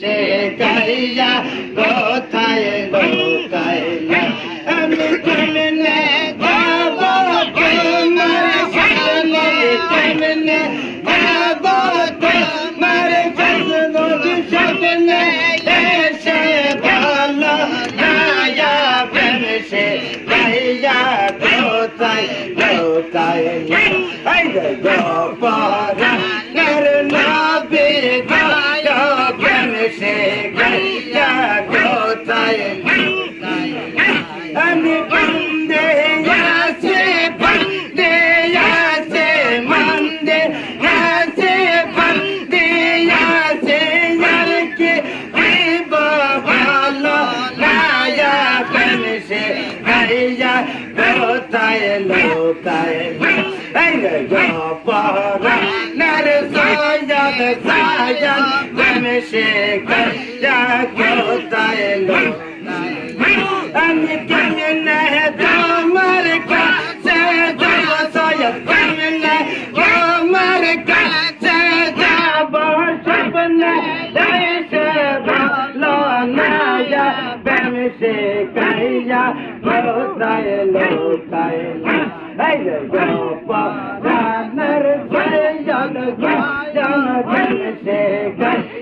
সে গাইয়া কোথায় লোকাইলা? আমি কেমনে যাব তোমার সামনে? কেমনে যাব তোমার সামনে? সামনে এসে ভালো গায়া প্রেম সে গাইয়া কোথায় লোকাইলা? এই রে গোপারা নর से गैया गोताए अन बंदे या से बंदे या से मंदे या से बंदे या से यार के बाबाला लाया बन से गैया गोताए लोकाए। Hey, go, go, go, go, লোকায় আমি কেমনে তোমার কাছে কেমনে তোমার কাছে যাব? স্বপ্নে দেশে ভালো নায়া, প্রেম সে কাইয়া কোথায় লোকায় এই রে গোপালার সৈয়দ গায়ন প্রেম সে কাইয়া কোথায় লোকায় এই রে গোপালার নবী গায়া প্রেম সে কাইয়া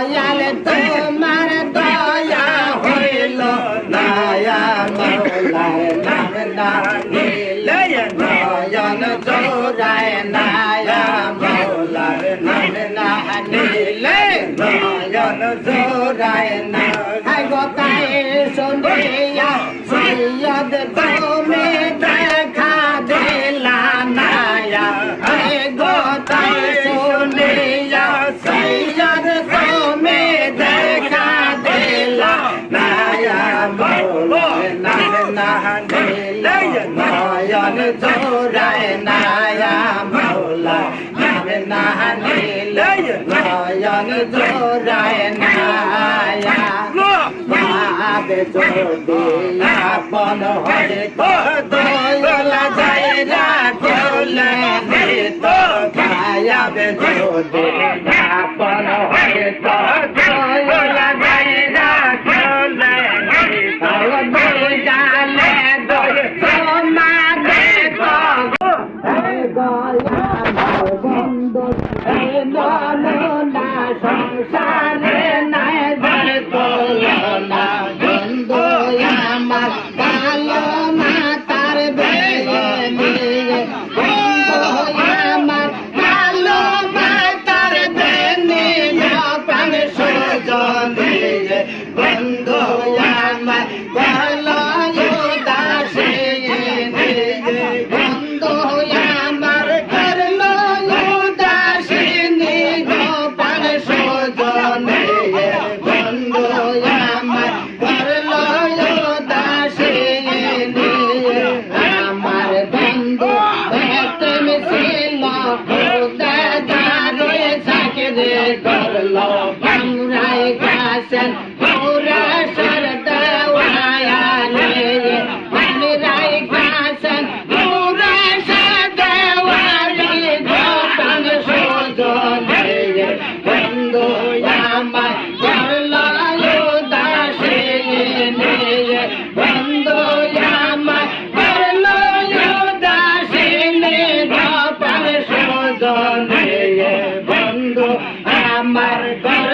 তোমার দয়া হইল না তাই শুনিয়া দয়াল তোমার দয়া হইল না মৌলায় নাম না নিলে নয়ন জোড়ায় নায়া মৌলার নাম না নিলে নয়ন জোড়ায় না জোড়ায় নায়া মৌলা নাম না নিলে নয়ন জোড়ায় নায়া বাবে যদি আপন হরে তো দোলা যায় রাখলে তো গায়াবে যদি பாயா চাকরি করল আমরাই Margot.